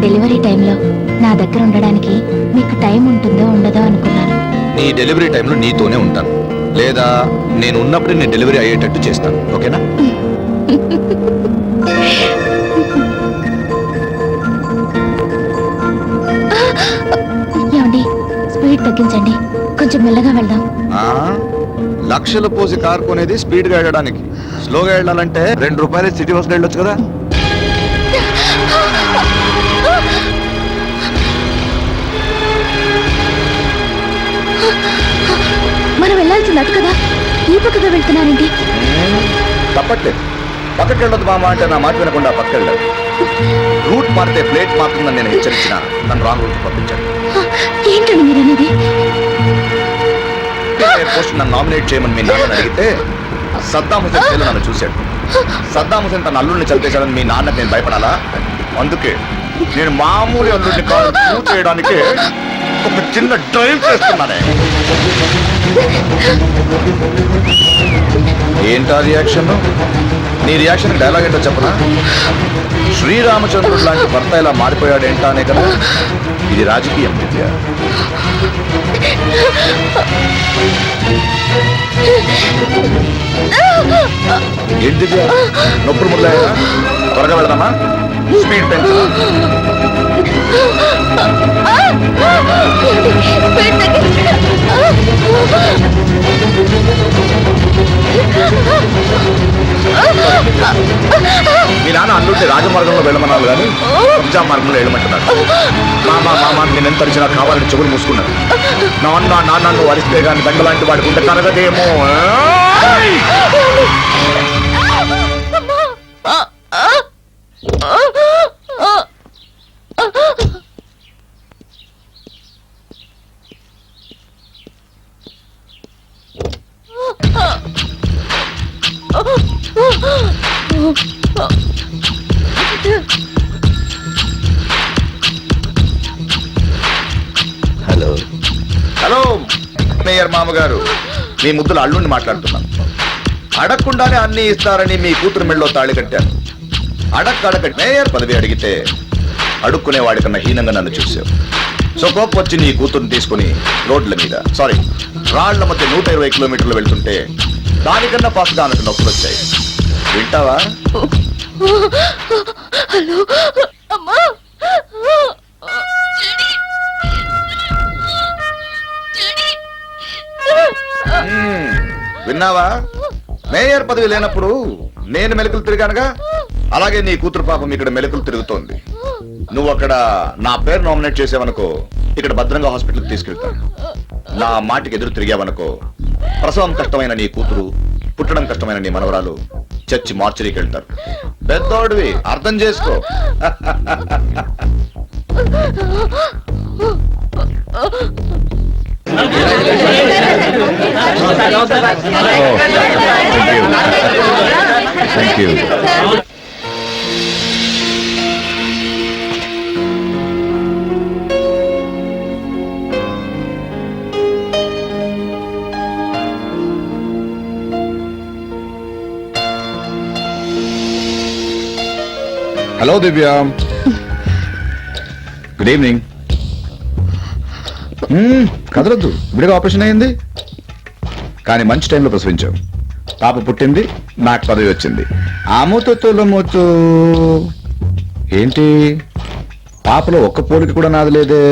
Delivery టైంలో నా దగ్గర ఉండడానికి మీకు టైం ఉంటుందో ఉండదో అనుకున్నాను. నీ డెలివరీ టైంలో నీతోనే ఉంటాను. లేదా నేను ఉన్నప్పుడు నేను డెలివరీ అయ్యేటట్టు చేస్తాను. ఓకేనా? ఏమండి స్పీడ్ తగ్గించండి. కొంచెం మెల్లగా వెళ్దాం. ఆ, లక్షలు పోసి కారు కొనేది స్పీడ్గా వెళ్ళడానికి. స్లోగా వెళ్ళాలంటే రెండు రూపాయలు సిటీ బస్ వెళ్ళొచ్చు కదా. వెళ్ళాల్సింది అటు కదా? ఈ పక్కగా వెళ్తున్నారండి తప్పట్లేదు. పక్కకి వెళ్ళొద్దు మామ అంటే నా మాట వినకుండా పక్కకి వెళ్ళాడు రూట్ మారితే ప్లేట్ మారుతుందని నేను హెచ్చరించిన నన్ను రాంగ్ రూట్ పంపించాడు ఏంటండి మీరు అనేది పోస్ట్ నన్ను నామినేట్ చేయమని మీ నాన్న అడిగితే సద్దాం హుసేన్ జైల్లో నన్ను చూశాడు. సద్దాం హుసేన్ తన అల్లుడిని చంపేశాడని మీ నాన్నకి నేను భయపడాలా? అందుకే నేను మామూలు అల్లుడిని కాదు చేయడానికి ఒక చిన్న డ్రైవ్ చేస్తున్నానే ఏంటా రియాక్షన్? నీ రియాక్షన్ డైలాగ్ ఏంటో చెప్పనా? శ్రీరామచంద్రుడు లాంటి భర్త ఇలా మారిపోయాడేంటా అనే కదా? ఇది రాజకీయం విద్య. ఏంటి నొప్పులు మొదలయ్యా త్వరగా వెళ్దామా? స్పీడ్ పెంచు. అంటే రాజమార్గంలో వెళ్ళమన్నారు కానీ కబ్జా మార్గంలో వెళ్ళమంటున్నారు. మామ మామ నేను ఎంత అరిచినా కావాలని చెవులు మూసుకున్నాను నాన్న నాన్న నువ్వు వరిస్తే కానీ దండ లాంటి వాడికి మేయర్ మామగారు మీ ముద్దుల అల్లుడిని మాట్లాడుతున్నాను. అడగకుండానే అన్ని ఇస్తారని మీ కూతురు మెళ్ళో తాళి కట్టాను అడక్కడక మేయర్ పదవి అడిగితే అడుక్కునే వాడికన్నా హీనంగా నన్ను చూసావు. సో కోపం వచ్చి నీ కూతురుని తీసుకుని రోడ్ల మీద సారీ రాళ్ళ మధ్య నూట ఇరవై కిలోమీటర్లు వెళ్తుంటే దానికన్నా ఫాస్ట్గా ఆమెకు నొప్పులు వచ్చాయి. వింటావా? అమ్మా! విన్నావా మేయర్ పదవి లేనప్పుడు నేను మెలకులు తిరిగానుగా అలాగే నీ కూతురు పాపం ఇక్కడ మెలకులు తిరుగుతోంది నువ్వు అక్కడ నా పేరు నామినేట్ చేసావనుకో ఇక్కడ భద్రంగా హాస్పిటల్కి తీసుకెళ్తాను నా మాటికి ఎదురు తిరిగావనుకో ప్రసవం కష్టమైన నీ కూతురు పుట్టడం కష్టమైన నీ మనవరాలు చచ్చి మార్చరీకి వెళ్తారు పెద్దోడివి అర్థం చేసుకో thank you hello Divya good evening కదలొద్దు. విడిగా ఆపరేషన్ అయింది కానీ మంచి టైంలో ప్రసవించావు. పాప పుట్టింది నాకు పదవి వచ్చింది. ఆమోతో తోలమోతో ఏంటి? పాపలో ఒక్క పోలిక కూడా నాది లేదే.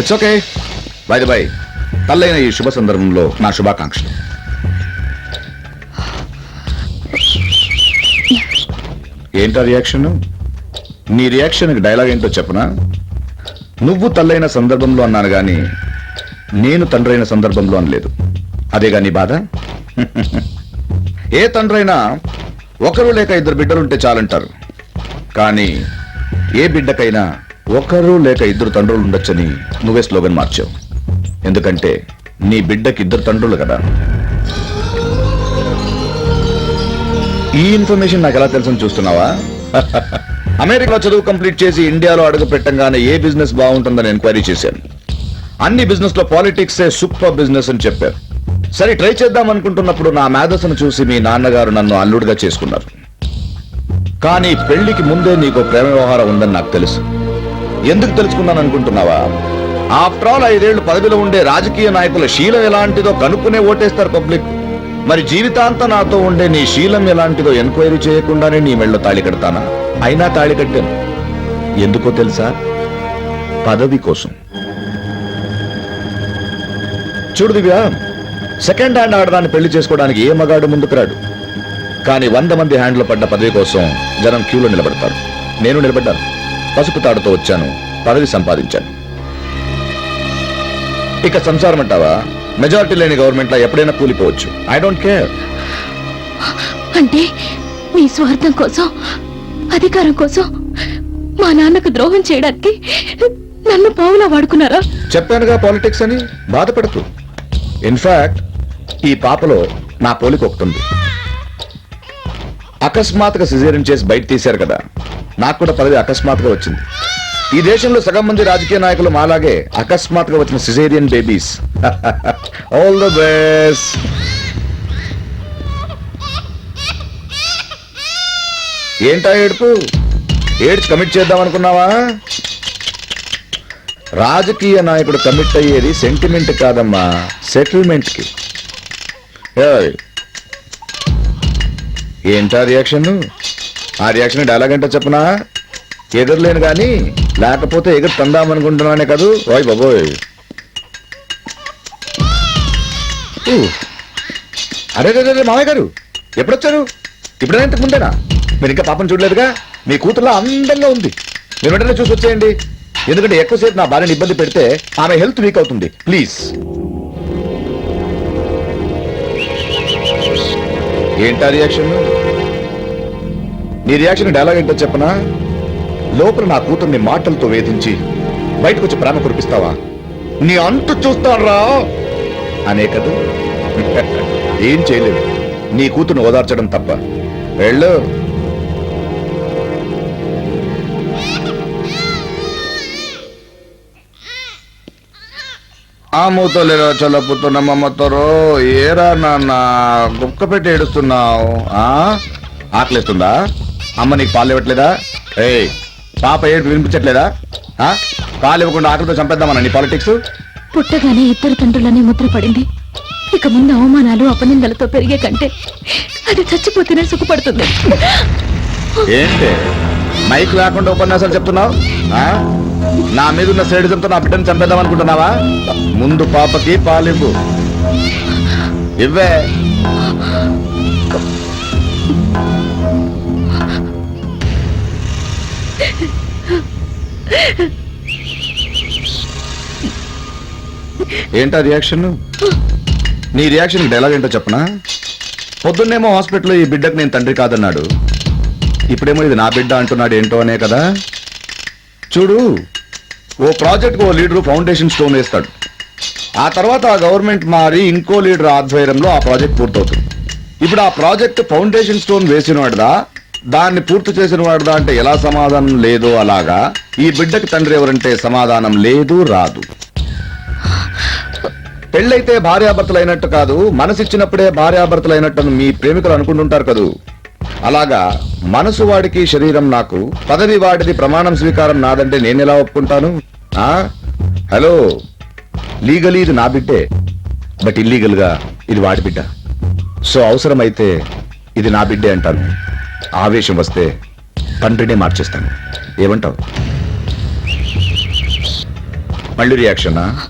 ఇట్స్ ఓకే బై బై తల్లైన ఈ శుభ సందర్భంలో నా శుభాకాంక్షలు. ఏంటా రియాక్షన్ నీ రియాక్షన్కి డైలాగ్ ఏంటో చెప్పనా? నువ్వు తల్లైన సందర్భంలో అన్నాను కానీ నేను తండ్రైన సందర్భంలో అనలేదు. అదేగా నీ బాధ? ఏ తండ్రైనా ఒకరు లేక ఇద్దరు బిడ్డలుంటే చాలంటారు. కానీ ఏ బిడ్డకైనా ఒకరు లేక ఇద్దరు తండ్రులు ఉండొచ్చని నువ్వే స్లోగన్ మార్చావు. ఎందుకంటే నీ బిడ్డకి ఇద్దరు తండ్రులు కదా. ఈ ఇన్ఫర్మేషన్ నాకు ఎలా తెలుసని చూస్తున్నావా? అమెరికాలో చదువు కంప్లీట్ చేసి ఇండియాలో అడుగు పెట్టంగానే ఏ బిజినెస్ బాగుంటుందని ఎంక్వైరీ చేశాను. అన్ని బిజినెస్లో పాలిటిక్స్ సూపర్ బిజినెస్ అని చెప్పారు. సరే ట్రై చేద్దాం అనుకుంటున్నప్పుడు నా మేధస్సును చూసి మీ నాన్నగారు నన్ను అల్లుడిగా చేసుకున్నారు. కానీ పెళ్ళికి ముందే నీకు ప్రేమ వ్యవహారం ఉందని నాకు తెలుసు. ఎందుకు తెలుసుకున్నాను అనుకుంటున్నావా? ఆఫ్టర్ ఆల్ ఐదేళ్ళు పదవిలో ఉండే రాజకీయ నాయకుల శీలం ఎలాంటిదో కనుక్కునే ఓటేస్తారు పబ్లిక్. మరి జీవితాంతం నాతో ఉండే నీ శీలం ఎలాంటిదో ఎంక్వైరీ చేయకుండానే నీ మెళ్ళో తాళి కడతానా? అయినా తాళి కట్టాను. ఎందుకో తెలుసా? పదవి కోసం. చూడు దివ్య సెకండ్ హ్యాండ్ ఆడదాన్ని పెళ్ళి చేసుకోవడానికి ఏ మగాడు ముందుకు రాడు కానీ వంద మంది హ్యాండ్లో పడ్డ పదవి కోసం జనం క్యూలో నిలబడతారు. నేను నిలబడ్డాను. పసుపు తాడుతో వచ్చాను. పదవి సంపాదించాను. ఇక సంసారం అంటావా? మెజారిటీ లేని గవర్నమెంట్లో ఎప్పుడైనా కూలిపోవచ్చు. ఐ డోంట్ కేర్ అంటే మీ స్వార్థం కోసం అధికారం కోసం మా నాన్నకు ద్రోహం చేయడానికి నన్ను పావులా వాడుకున్నారా? చెప్పానుగా పాలిటిక్స్ అని? బాధపడకు. ఇన్ఫాక్ట్ ఈ పాపలో నా పోలిక ఒకటి ఉంది. అకస్మాత్తుగా సిజేరియన్ చేసి బయట తీశారు కదా. నాకు కూడా పదవి అకస్మాత్తుగా వచ్చింది. ఈ దేశంలో సగం మంది రాజకీయ నాయకులు మాలాగే అకస్మాత్తుగా వచ్చిన caesarean babies. All the best ఏంటా ఏడుపు? ఏడ్చి కమిట్ చేద్దాం అనుకున్నావా రాజకీయ నాయకుడు కమిట్ అయ్యేది సెంటిమెంట్ కాదమ్మా సెటిల్మెంట్కి. ఏంటా రియాక్షన్ ఆ రియాక్షన్ డైలాగ్ అంటే చెప్పనా? ఎగరలేను కానీ లేకపోతే ఎగురు తందామనుకుంటున్నానే కదూ? రాయ్ బాబోయ్. అరే రే, రే, మామయ్య గారు ఎప్పుడొచ్చారు? ఇప్పుడైనా ఇంతకు ముందేనా? మీరు ఇంకా పాపం చూడలేదుగా? మీ కూతురులా అందంగా ఉంది. మీరు వెంటనే చూసి వచ్చేయండి. ఎందుకంటే ఎక్కువసేపు నా భార్యని ఇబ్బంది పెడితే ఆమె హెల్త్ వీక్ అవుతుంది. ప్లీజ్. ఏంటా రియాక్షన్? నీ రియాక్షన్ డైలాగ్ ఏంటో చెప్పనా? లోపల నా కూతుర్ని మాటలతో వేధించి బయటకు వచ్చి ప్రేమ కురిపిస్తావా? నీ అంత చూస్తారా అనే కదా ఏం చేయలేదు నీ కూతురు ఓదార్చడం తప్ప. వెళ్ళు. ఆ మూతలేరా చల్లపుతున్నమ్మమ్మతోరో ఏరా నాన్న గుక్క పెట్టి ఏడుస్తున్నావు ఆ? ఆకలిస్తుందా? అమ్మ నీకు పాలు ఇవ్వట్లేదా ఏయ్ పాప ఏడు వినిపించట్లేదా? ఆ? పాలు ఇవ్వకుండా ఆకలితో చంపేద్దామన్నా నీ పాలిటిక్స్? పుట్టగానే ఇద్దరు తండ్రులనే ముద్ర పడింది. ఇక ముందు అవమానాలు అపనిందలతో పెరిగే కంటే అది చచ్చిపోతేనే సుఖపడుతుంది. ఏంటి? మైక్ లేకుండా ఉపన్యాసాలు చెప్తున్నావు? నా మీద ఉన్న సేడిజంతో నా బిడ్డను చంపేద్దాం అనుకుంటున్నావా? ముందు పాపకి పాలివ్వు ఇవ్వే. ఏంటా రియాక్షన్ నీ రియాక్షన్ డైలాగ్ ఏంటో చెప్పనా? పొద్దున్నేమో హాస్పిటల్లో ఈ బిడ్డకు నేను తండ్రి కాదన్నాడు. ఇప్పుడేమో ఇది నా బిడ్డ అంటున్నాడు ఏంటో అనే కదా? చూడు ఓ ప్రాజెక్ట్ ఓ లీడరు ఫౌండేషన్ స్టోన్ వేస్తాడు. ఆ తర్వాత ఆ గవర్నమెంట్ మారి ఇంకో లీడర్ ఆధ్వర్యంలో ఆ ప్రాజెక్ట్ పూర్తవుతుంది. ఇప్పుడు ఆ ప్రాజెక్ట్ ఫౌండేషన్ స్టోన్ వేసిన వాడిదా దాన్ని పూర్తి చేసిన వాడిదా అంటే ఎలా సమాధానం లేదో అలాగా? ఈ బిడ్డకి తండ్రి ఎవరంటే సమాధానం లేదు రాదు. పెళ్ళైతే భార్యాభర్తలు అయినట్టు కాదు మనసిచ్చినప్పుడే భార్యాభర్తలు అయినట్టు మీ ప్రేమికులు అనుకుంటుంటారు కదూ? అలాగా మనసు వాడికి శరీరం నాకు పదవి వాడిది ప్రమాణం స్వీకారం నాదంటే నేను ఎలా ఒప్పుకుంటాను? ఆ? హలో? లీగలీ ఇది నా బిడ్డే. బట్ ఇల్లీగల్గా ఇది వాడి బిడ్డ. సో అవసరమైతే ఇది నా బిడ్డే అంటాను. ఆవేశం వస్తే తండ్రినే మార్చేస్తాను. ఏమంటావు? మళ్ళీ రియాక్షనా?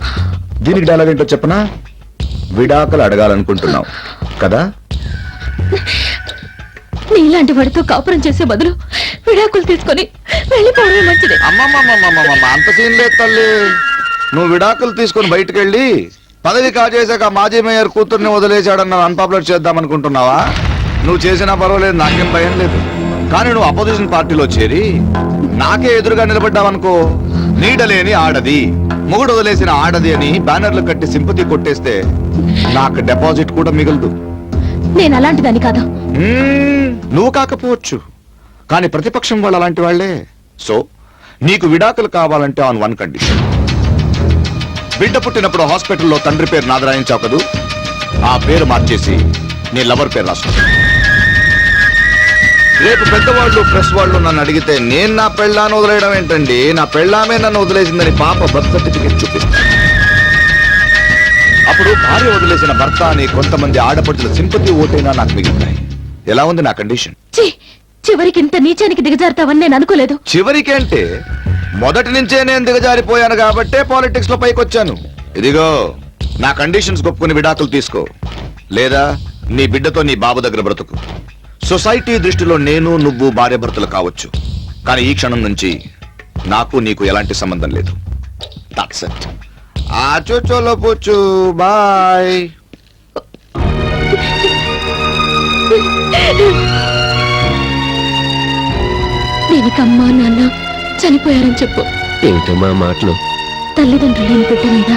దీనికి డైలాగ్ ఏంటో చెప్పనా? విడాకులు అడగాలనుకుంటున్నావు. కదా? నీలాంటి వాడితో కాపురం చేసే బదులు విడాకులు తీసుకొని వెళ్ళిపోవడమే మంచిది. అమ్మమ్మమ్మమ్మమ్మ అంత సీన్ లేదు తల్లి. నువ్వు విడాకులు తీసుకొని బయటకు వెళ్ళి పదవి కాజేశాక మాజీ మేయర్ కూతుర్ని వదిలేశాడన్న అన్పాపులర్ చేద్దాం అనుకుంటున్నావా నువ్వు చేసినా పర్వాలేదు నాకేం భయం లేదు. కానీ నువ్వు అపోజిషన్ పార్టీలో చేరి నాకే ఎదురుగా నిలబడ్డావనుకో నీడలేని ఆడది మొగుడు వదిలేసిన ఆడది అని బ్యానర్లు కట్టి సింపతి కొట్టేస్తే నాకు డిపాజిట్ కూడా మిగలదు. నేను అలాంటి దాన్ని కాదు నువ్వు కాకపోవచ్చు. కానీ ప్రతిపక్షం వాళ్ళు అలాంటి వాళ్ళే. సో నీకు విడాకులు కావాలంటే ఆన్ వన్ కండిషన్ బిడ్డ పుట్టినప్పుడు హాస్పిటల్లో తండ్రి పేరు నాదరాయించావు కదూ? ఆ పేరు మార్చేసి నీ లవర్ పేరు రాసుకో. రేపు పెద్దవాళ్ళు ప్రెస్ వాళ్ళు నన్ను అడిగితే నేను నా పెళ్ళాన్ని వదిలేయడం ఏంటండి? నా పెళ్ళామే నన్ను వదిలేసిందని పాప బర్త్ సర్టిఫికెట్ చూపిస్తాను అప్పుడు భార్య వదిలేసిన భర్త అని కొంతమంది ఆడపడుచుల సింపతి ఓటైనా నాకు మిగులుతాయి ఎలా ఉంది నా కండిషన్ చివరికి ఇంత నీచానికి దిగజారుతావని నేను అనుకోలేదు. చివరికి అంటే మొదటి నుంచే నేను దిగజారిపోయాను కాబట్టే పాలిటిక్స్లో పైకొచ్చాను. ఇదిగో నా కండిషన్స్ ఒప్పుకుని విడాకులు తీసుకో. లేదా నీ బిడ్డతో నీ బాబు దగ్గర బ్రతుకు. సొసైటీ దృష్టిలో నేను నువ్వు భార్య భర్తలు కావచ్చు. కానీ ఈ క్షణం నుంచి నాకు నీకు ఎలాంటి సంబంధం లేదు. దట్స్ ఇట్ ఆచో చోలో పోచు బాయ్. దీనికి అమ్మా నాన్న చనిపోయారని చెప్పు. ఏమిటమ్మా మాటలు? తల్లిదండ్రులు లేని బిడ్డ మీద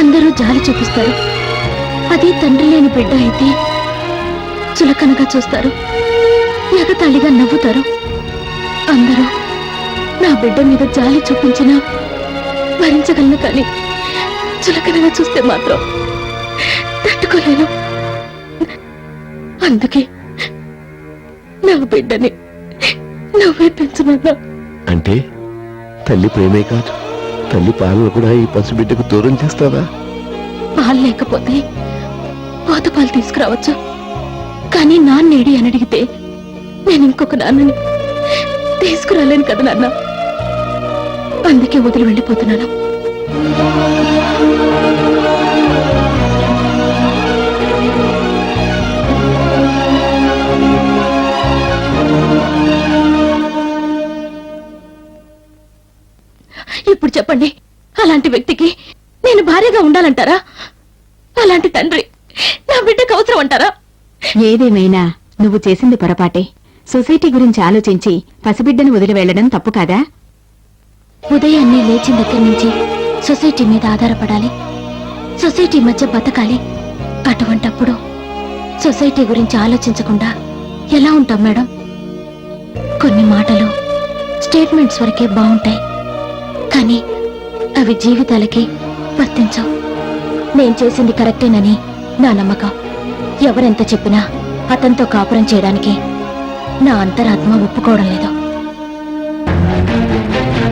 అందరూ జాలి చూపిస్తారు. అది తండ్రి లేని బిడ్డ అయితే చులకనగా చూస్తారు. ఎగతాళిగా నవ్వుతారు. అందరూ నా బిడ్డ మీద జాలి చూపించినా భరించగలను కానీ చులకనగా చూస్తే మాత్రం తట్టుకోలేను. అందుకే నా బిడ్డని నువ్వే పెంచమన్నా అంటే తల్లి ప్రేమే కాదు. తల్లి పాలన కూడా ఈ పసిబిడ్డకు దూరం చేస్తావా? పాలు లేకపోతే పోత పాలు తీసుకురావచ్చు? కానీ నాన్నేడి అని అడిగితే నేను ఇంకొక నాన్నని తీసుకురాలేను కదా నాన్న. అందుకే వదిలి వెళ్ళిపోతున్నాను. ఇప్పుడు చెప్పండి అలాంటి వ్యక్తికి నేను భార్యగా ఉండాలంటారా? అలాంటి తండ్రి నా బిడ్డకు అవసరం అంటారా? ఏదేమైనా నువ్వు చేసింది పొరపాటే. సొసైటీ గురించి ఆలోచించి పసిబిడ్డను వదిలి వెళ్ళడం తప్పు కాదా? ఉదయాన్నే లేచిన దగ్గర నుంచి సొసైటీ మీద ఆధారపడాలి. సొసైటీ మధ్య బతకాలి. అటువంటప్పుడు సొసైటీ గురించి ఆలోచించకుండా ఎలా ఉంటాం మేడం? కొన్ని మాటలు స్టేట్మెంట్స్ వరకే బాగుంటాయి. కానీ అవి జీవితాలకి వర్తించవు. నేను చేసింది కరెక్టేనని నా నమ్మకం. ఎవరెంత చెప్పినా అతనితో కాపురం చేయడానికి నా అంతరాత్మ ఒప్పుకోవడం లేదు.